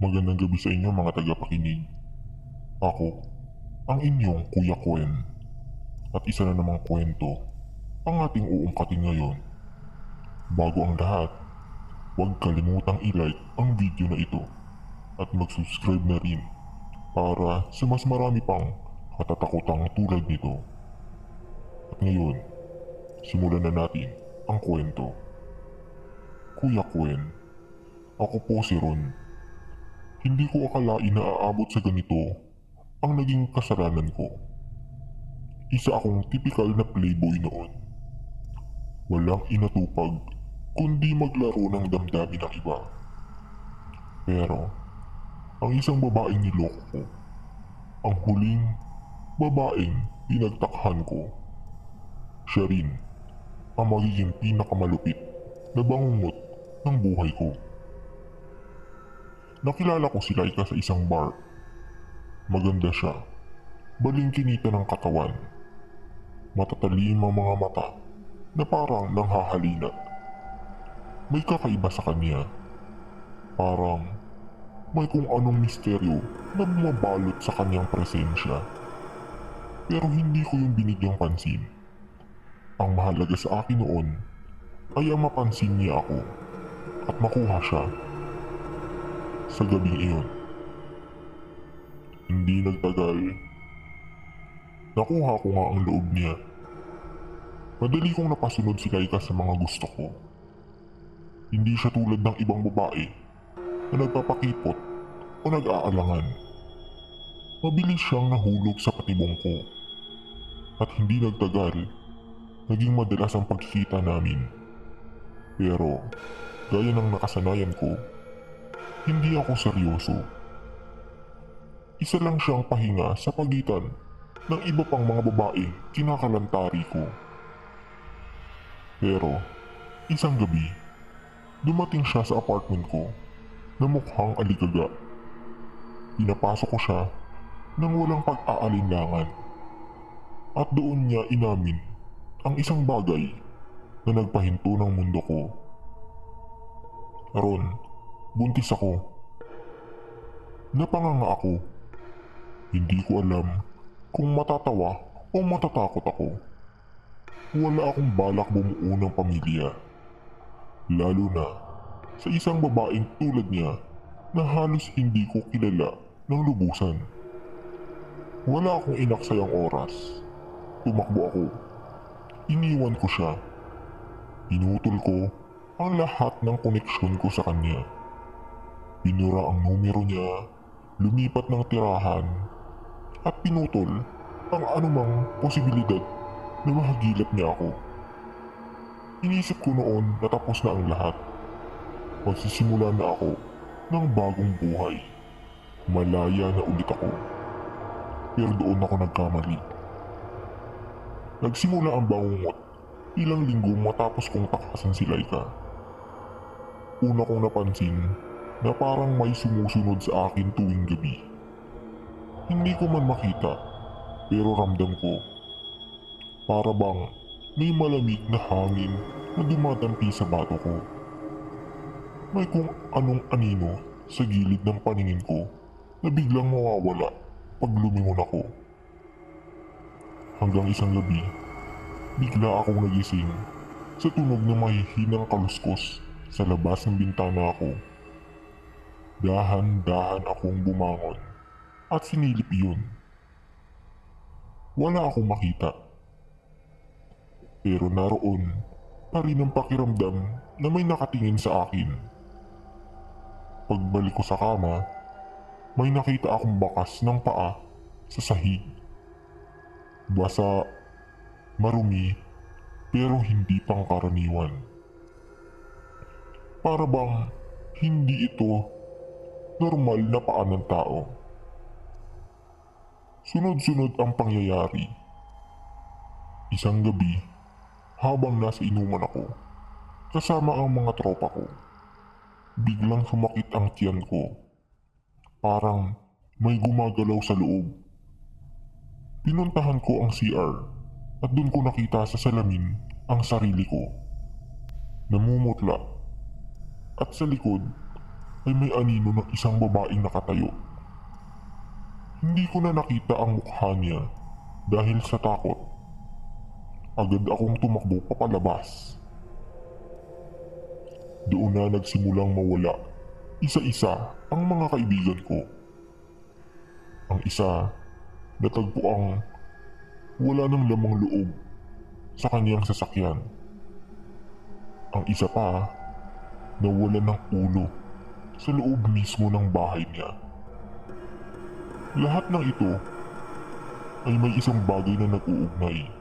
Magandang gabi sa inyo mga tagapakinig. Ako, ang inyong Kuya Kwen. At isa na namang kwento ang ating uungkatin ngayon. Bago ang lahat, huwag kalimutang i-like ang video na ito at mag-subscribe na rin para sa mas marami pang katatakutang tulad nito. At ngayon, simulan na natin ang kwento. Kuya Kwen, ako po si Ron. Hindi ko akalain na aabot sa ganito ang naging kasalanan ko. Isa akong typical na playboy noon. Walang inatupag kundi maglaro ng damdamin ng iba. Pero, ang isang babaeng niloko ko, ang huling babaeng pinagtakhan ko, siya rin ang magiging pinakamalupit na bangungot ng buhay ko. Nakilala ko si Laika sa isang bar. Maganda siya. Balingkinita ng katawan. Matatalim ang mga mata na parang nanghahalina. May kakaiba sa kanya. Parang may kung anong misteryo na bumabalot sa kanyang presensya. Pero hindi ko yung binigyang pansin. Ang mahalaga sa akin noon ay ang mapansin niya ako at makuha siya sa gabing iyon. Hindi nagtagal. Nakuha ko nga ang loob niya. Madali kong napasunod si Laika sa mga gusto ko. Hindi siya tulad ng ibang babae na nagpapakipot o nag-aalangan. Mabilis siyang nahulog sa patibong ko. At hindi nagtagal, naging madalas ang pagkikita namin. Pero, gaya ng nakasanayan ko, hindi ako seryoso. Isa lang siyang pahinga sa pagitan ng iba pang mga babae kinakalantari ko. Pero, isang gabi, dumating siya sa apartment ko na mukhang aligaga. Pinapasok ko siya nang walang pag-aalinlangan. At doon niya inamin ang isang bagay na nagpahinto ng mundo ko. Ron, buntis ako. Napanganga ako. Hindi ko alam kung matatawa o matatakot ako. Wala akong balak bumuo ng pamilya. Lalo na sa isang babaeng tulad niya na halos hindi ko kilala ng lubusan. Wala akong inaksayang oras. Tumakbo ako. Iniwan ko siya. Pinutol ko ang lahat ng koneksyon ko sa kanya. Pinura ang numero niya, lumipat ng tirahan, at pinutol ang anumang posibilidad na mahagilap niya ako. Inisip ko noon na tapos na ang lahat. Magsisimula na ako ng bagong buhay. Malaya na ulit ako. Pero doon ako nagkamali. Nagsimula ang bangungot ilang linggo matapos kong takasan si Laika. Una kong napansin na parang may sumusunod sa akin tuwing gabi. Hindi ko man makita, pero ramdam ko. Para bang may malamig na hangin na dumadampi sa bato ko. May kung anong anino sa gilid ng paningin ko na biglang mawawala pag lumingon ako. Hanggang isang gabi, bigla akong nagising sa tunog ng mahihinang kaluskos sa labas ng bintana ko. Dahan-dahan akong bumangon at sinilip yun. Wala akong makita. Pero naroon pa rin ang pakiramdam na may nakatingin sa akin. Pagbalik ko sa kama, may nakita akong bakas ng paa sa sahig. Basa, marumi, pero hindi pangkaraniwan. Para bang hindi ito normal na paa ng tao. Sunod-sunod ang pangyayari. Isang gabi, habang nasa inuman ako, kasama ang mga tropa ko, biglang sumakit ang tiyan ko. Parang may gumagalaw sa loob. Pinuntahan ko ang CR at doon ko nakita sa salamin ang sarili ko. Namumutla at sa likod ay may anino ng isang babaeng nakatayo. Hindi ko na nakita ang mukha niya dahil sa takot. Agad akong tumakbo papalabas. Doon na nagsimulang mawala isa-isa ang mga kaibigan ko. Ang isa, natagpo ang wala ng lamang loob sa kanyang sasakyan. Ang isa pa, nawala ng ulo sa loob mismo ng bahay niya. Lahat ng ito ay may isang bagay na nag-uugnay.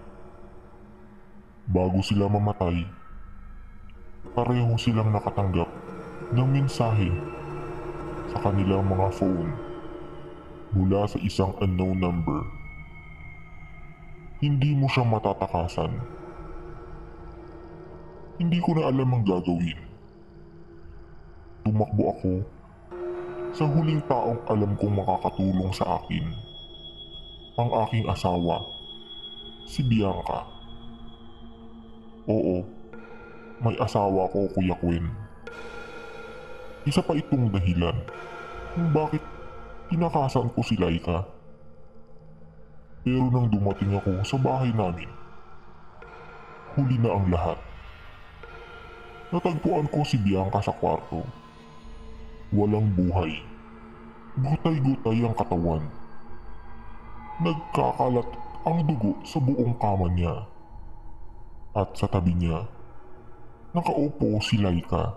Bago sila mamatay, pareho silang nakatanggap ng mensahe sa kanilang mga phone mula sa isang unknown number. Hindi mo siya matatakasan. Hindi ko na alam ang gagawin. Tumakbo ako sa huling taong alam kong makakatulong sa akin. Ang aking asawa, si Bianca. Oo, may asawa ko, Kuya Quinn. Isa pa itong dahilan kung bakit tinakasan ko si Laika. Pero nang dumating ako sa bahay namin, huli na ang lahat. Natagpuan ko si Bianca sa kwarto. Walang buhay. Gutay-gutay ang katawan. Nagkakalat ang dugo sa buong kama niya. At sa tabi niya, nakaupo si Laika.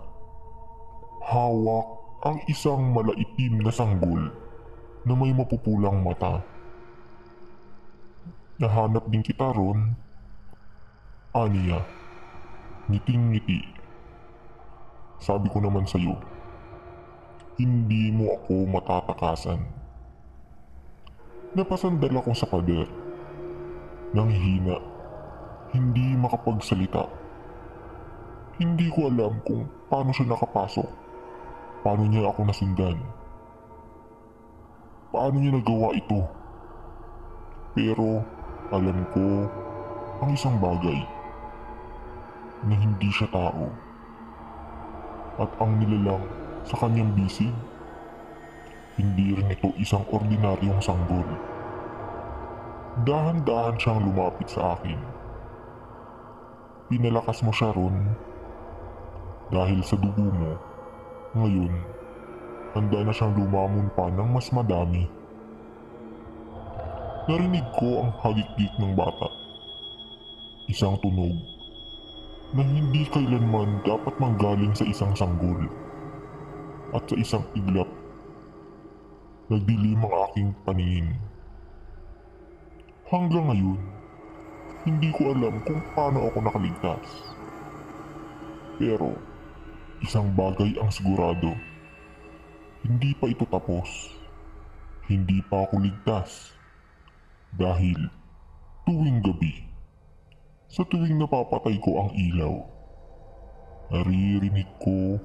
Hawak ang isang malaitim na sanggol na may mapupulang mata. Nahanap din kita ron. Aniya, ngiting-ngiti. Sabi ko naman sa'yo, hindi mo ako matatakasan. Napasandal ako sa pader. Nang hindi makapagsalita. Hindi ko alam kung paano siya nakapasok. Paano niya ako nasundan. Paano niya nagawa ito? Pero alam ko ang isang bagay na hindi siya tao. At ang nilalang sa kanyang bisig, hindi rin ito isang ordinaryong sanggol. Dahan-dahan siyang lumapit sa akin. Pinalakas mo siya ron dahil sa dugo mo. Ngayon, handa na siyang lumamon pa ng mas madami. Narinig ko ang hagik-gik ng bata. Isang tunog na hindi kailanman dapat manggaling sa isang sanggol at sa isang iglap. Nagdilim ang aking paningin. Hanggang ngayon, hindi ko alam kung paano ako nakaligtas. Pero, isang bagay ang sigurado. Hindi pa ito tapos. Hindi pa ako ligtas. Dahil, tuwing gabi, sa tuwing napapatay ko ang ilaw, naririnig ko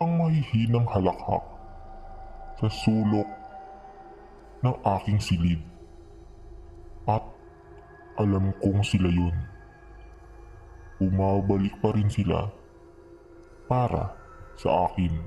ang mahihinang halakhak sa sulok ng aking silid. At alam kong sila yun. Bumabalik pa rin sila para sa akin.